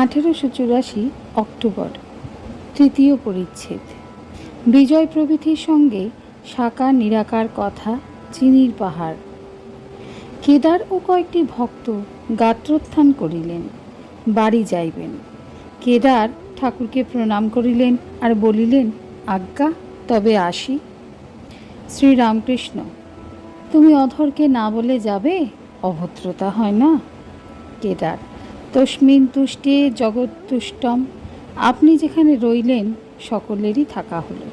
আঠেরোশো চুরাশি অক্টোবর, তৃতীয় পরিচ্ছেদ। বিজয় প্রভৃতির সঙ্গে সাকার নিরাকার কথা, চিনির পাহাড়। কেদার ও কয়েকটি ভক্ত গাত্রোত্থান করিলেন, বাড়ি যাইবেন। কেদার ঠাকুরকে প্রণাম করিলেন আর বলিলেন, আজ্ঞা, তবে আসি। শ্রীরামকৃষ্ণ, তুমি অধরকে না বলে যাবে? অভদ্রতা হয় না? কেদার তস্মিন তুষ্টে জগৎ তুষ্টম আপনি যেখানে রইলেন, সকলেরই থাকা হলো।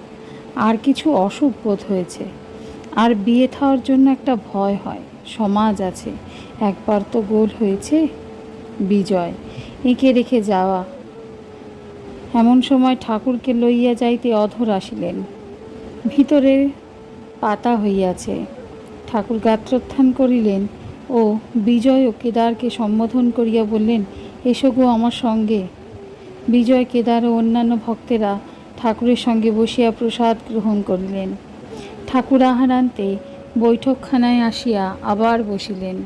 আর কিছু অসুখ বোধ হয়েছে। আর বিয়ে থাওয়ার জন্য একটা ভয় হয়। সমাজ আছে। একবার তো গোল হয়েছে। বিজয়, এঁকে রেখে যাওয়া। এমন সময় ঠাকুরকে লইয়া যাইতে অধর আসিলেন। ভিতরে পাতা হইয়াছে। ঠাকুর গাত্রোত্থান করিলেন। ও বিজয় ও কেদারকে সম্বোধন করিয়া বললেন, এসো গো আমার সঙ্গে। বিজয়, কেদার ও অন্যান্য ভক্তেরা ঠাকুরের সঙ্গে বসিয়া প্রসাদ গ্রহণ করিলেন। ঠাকুর আহারান্তে বৈঠকখানায় আসিয়া আবার বসিলেন।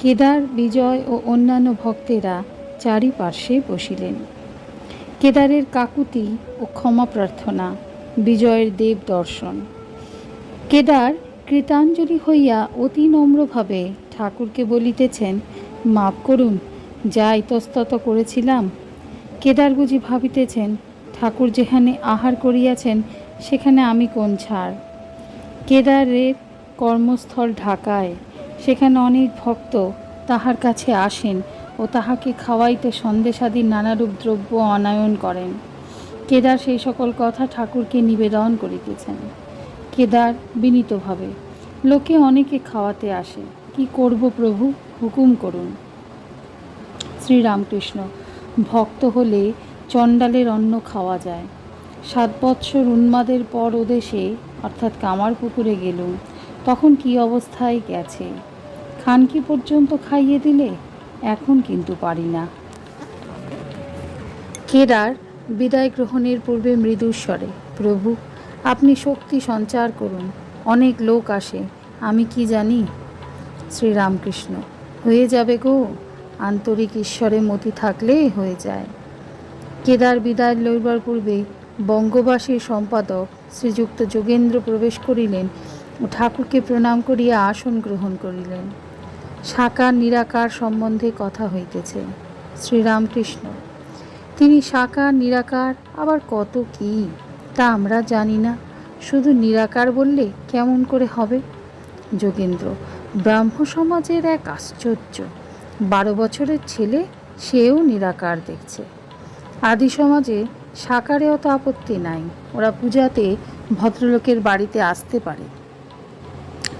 কেদার, বিজয় ও অন্যান্য ভক্তেরা চারিপার্শ্বে বসিলেন। কেদারের কাকুতি ও ক্ষমা প্রার্থনা, বিজয়ের দেব দর্শন। কেদার কৃতাঞ্জলি হইয়া অতি নম্রভাবে ঠাকুরকে বলিতেছেন, মাপ করুন, যা ইতস্তত করেছিলাম। কেদার বুঝি ভাবিতেছেন, ঠাকুর যেখানে আহার করিয়াছেন, সেখানে আমি কোন ছাড়? কেদারের কর্মস্থল ঢাকায়, সেখানে অনেক ভক্ত তাহার কাছে আসেন ও তাহাকে খাওয়াইতে সন্দেশাদি নানারূপ দ্রব্য অনায়ন করেন। কেদার সেই সকল কথা ঠাকুরকে নিবেদন করিতেছেন। কেদার বিনীতভাবে, লোকে অনেকে খাওয়াতে আসে কি করব প্রভু? হুকুম করুন। শ্রীরামকৃষ্ণ, ভক্ত হলে চণ্ডালের অন্ন খাওয়া যায়। সাত বৎসর উন্মাদের পর ওদেশে, অর্থাৎ কামার পুকুরে গেলুম। তখন কি অবস্থায় গেছে? খানকি পর্যন্ত খাইয়ে দিলে? এখন কিন্তু পারি না। কেদার বিদায় গ্রহণের পূর্বে মৃদুস্বরে প্রভু, আপনি শক্তি সঞ্চার করুন। অনেক লোক আসে। আমি কি জানি শ্রীরামকৃষ্ণ। হয়ে যাবে গো, আন্তরিক ঈশ্বরে মতি থাকলে হয়ে যায়। কেদার বিদায় লইবার পূর্বে বঙ্গবাসীর সম্পাদক শ্রীযুক্ত যোগেন্দ্র প্রবেশ করিলেন ও ঠাকুরকে প্রণাম করিয়া আসন গ্রহণ করিলেন। সাকার নিরাকার সম্বন্ধে কথা হইতেছে। শ্রীরামকৃষ্ণ, তিনি সাকার নিরাকার, আবার কত কি? তা আমরা জানি না। শুধু নিরাকার বললে কেমন করে হবে? যোগেন্দ্র ব্রাহ্ম সমাজের এক আশ্চর্য। বারো বছরের ছেলে, সেও নিরাকার দেখছে। আদি সমাজে সাকারে অত আপত্তি নাই। ওরা পূজাতে ভদ্রলোকের বাড়িতে আসতে পারে।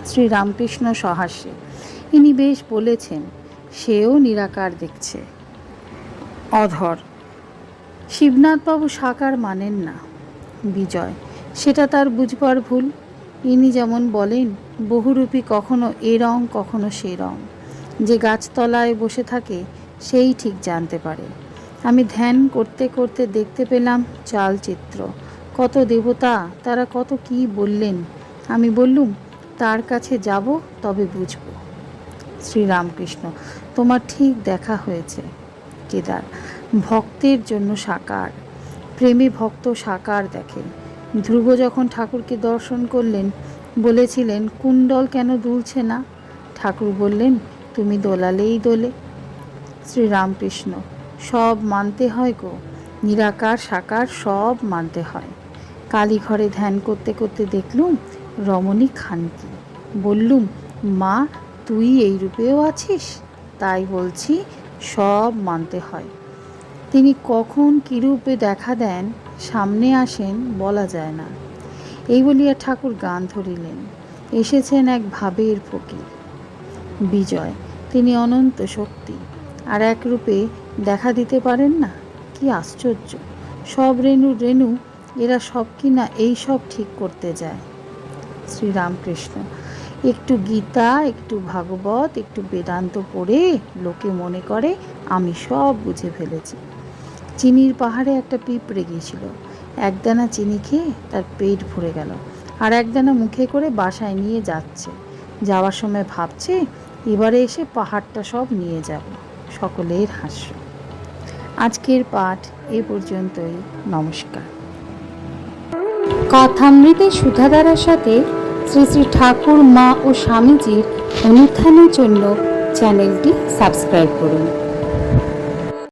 শ্রী রামকৃষ্ণ সহাস্যে। ইনি বেশ বলেছেন, সেও নিরাকার দেখছে। অধর। শিবনাথবাবু সাকার মানেন না। বিজয়। সেটা তার বুঝবার ভুল। ইনি যেমন বলেন, বহুরূপী কখনো এ রং, কখনো সে রং। যে গাছতলায় বসে থাকে, সেই ঠিক জানতে পারে। আমি ধ্যান করতে করতে দেখতে পেলাম চালচিত্র। কত দেবতা, তারা কত কি বললেন। আমি বললুম, তার কাছে যাব, তবে বুঝব। শ্রীরামকৃষ্ণ, তোমার ঠিক দেখা হয়েছে, কেদার। ভক্তের জন্য সাকার। প্রেমী ভক্ত সাকার দেখেন ধ্রুব যখন ঠাকুরকে দর্শন করলেন, বলেছিলেন, কুণ্ডল কেন দুলছে না? ঠাকুর বললেন, তুমি দোলালেই দোলে। শ্রীরামকৃষ্ণ, সব মানতে হয় গো, নিরাকার, সাকার সব মানতে হয়। কালী ঘরে ধ্যান করতে করতে দেখলুম, রমণী খানকি। বললুম, মা, তুই এই রূপেও আছিস? তাই বলছি, সব মানতে হয়। তিনি কখন কীরূপে দেখা দেন, সামনে আসেন বলা যায় না। এই বলিয়া ঠাকুর গান ধরিলেন, এসেছেন এক ভাবের ফকির। বিজয়, তিনি অনন্ত শক্তি, আর এক রূপে দেখা দিতে পারেন না? কি আশ্চর্য! সব রেণু রেণু, এরা সব কি না এই সব ঠিক করতে যায়? শ্রীরামকৃষ্ণ, একটু গীতা, একটু ভাগবত, একটু বেদান্ত পড়ে লোকে মনে করে, আমি সব বুঝে ফেলেছি। চিনির পাহাড়ে একটা পিঁপড়ে গিয়েছিল একদানা চিনি খেয়ে তার পেট ভরে গেল আর একদানা মুখে করে বাসায় নিয়ে যাচ্ছে। যাওয়ার সময় ভাবছে এবারে এসে পাহাড়টা সব নিয়ে যাব। সকলের হাস্য। আজকের পাঠ এ পর্যন্তই। নমস্কার। কথামৃতের সুধাধারার সাথে শ্রী শ্রী ঠাকুর, মা ও স্বামীজির অনুত্থানের জন্য চ্যানেলটি সাবস্ক্রাইব করুন।